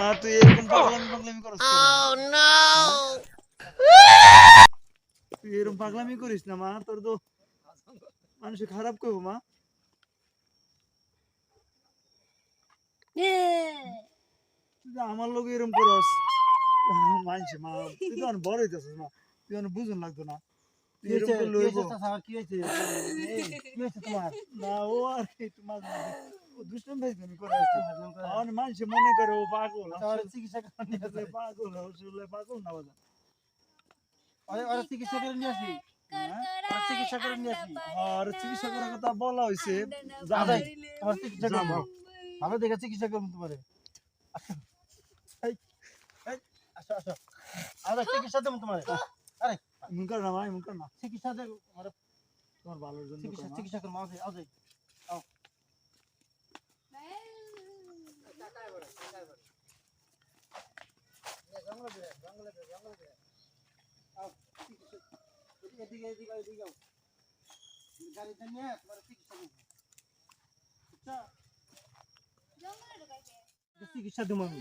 না তুই এরকম পাগলামি পাগলামি করিস না তুই এরকম পাগলামি করিস না মা। তোর তো মানুষ খারাপ করব মা। আমার লোক এরকম করস। মানছে মা। তুই তো বড় হইতেছিস মা। তুই অনেক বুঝুন লাগতো না। মানুষে মনে করে ও পাগল। তাহলে চিকিৎসা। পাগল পাগল না বাজা। ওরে- চিকিৎসা করে নিয়ে আসি। ওরে চিকিৎসা করে নিয়ে আসি। আর চিকিৎসা করার কথা বলা হয়েছে তোমার চিকিৎসা করব। ভালো দেখে চিকিৎসা করব তোমারে। আসো। এই, এই, আসো, আসো। চিকিৎসা দেবো তোমারে। আরে, এমন কর না মা এমন কর না চিকিৎসা দেবো। আরে, তোমার ভালোর জন্য চিকিৎসা- কর, মা। চিকিৎসা করব। আও। জঙ্গলে জঙ্গলে জঙ্গলে চিকিৎসা। এদিকে, এদিকে। গাড়িতে নিয়ে তোমার চিকিৎসা করব। বুঝছ? চিকিৎসা দেবো আমি।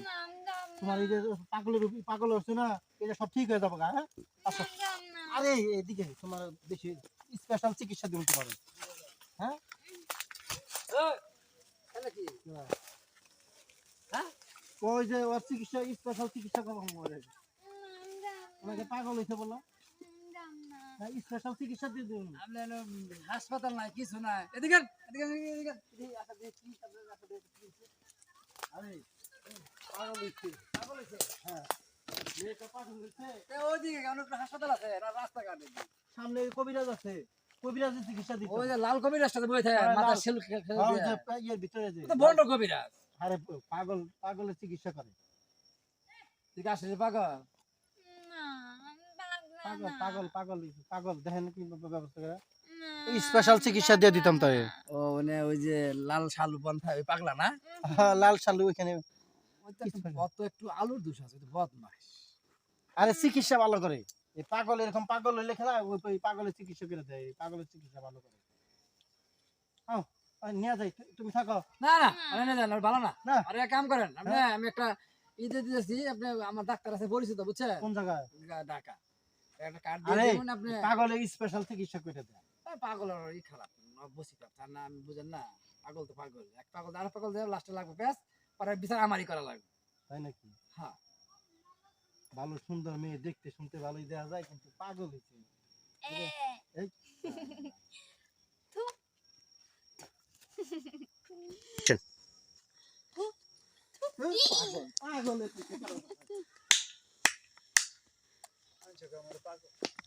তোমার এই যে পাগলের পাগল হচ্ছে না এটা সব ঠিক হয়ে যাবে গা, হ্যাঁ? আচ্ছা। আরে এদিকে তোমার বেশি স্পেশাল চিকিৎসা দেবো তোমার। হ্যাঁ? হ্যাঁ? ওই যে ওর চিকিৎসা স্পেশাল চিকিৎসা করব পাগল হয়েছে বলো স্পেশাল চিকিৎসা দিয়ে দেবো আপনার হাসপাতাল নাই কিছু নাই। এদিকে এদিকে এদিকে আরে পাগল হয়েছে পাগল হয়েছে হ্যাঁ। হাসপাতাল আছে রাস্তাঘাটে সামনে কবিরাজ আছে। কবিরাজের চিকিৎসা দিতে ওই যে লাল কবির রাস্তাতে বই থাকে মাথা। শিল ইয়ের ভিতরে যে তো বন্ড কবিরাজ। আরে পাগল পাগলের চিকিৎসা করে। ঠিক আছে পাগল। পাগল পাগল পাগল পাগল দেখেন কি ব্যবস্থা করে। স্পেশাল চিকিৎসা দিয়ে দিতাম তাই ও মানে ওই যে লাল শালু পন্থা ওই পাগলা না? লাল সালু ওইখানে ওই একটু আলুর দোষ আছে বদমাস আরে চিকিৎসা ভালো করে। এই পাগল এরকম পাগল হইলে খেলা ওই পাগলের চিকিৎসা করে দেয় পাগলের চিকিৎসা ভালো করে। আও নিয়ে যাই তুমি থাকো। না না আরে না না ভালো না। না। আরে এক কাম করেন আপনি আমি একটা ঈদে দিয়েছি আপনি আমার ডাক্তার আছে পরিচিত বুঝছেন? কোন জায়গায়? ঢাকা। একটা কার্ড দিয়ে আরে দেবেন আপনি। পাগলের স্পেশাল চিকিৎসা করে দেয় এই ই খারাপ বসি তার না আমি বুঝেন না পাগল তো পাগল। এক পাগল আর পাগল দেয় লাস্টে লাগবে প্যাস পরে বিচার আমারই করা লাগবে। তাই নাকি? হ্যাঁ। ভালো সুন্দর মেয়ে দেখতে শুনতে ভালোই দেওয়া যায় কিন্তু পাগল হয়েছে এই। পাগল। পাগলের চিকিৎসা করে।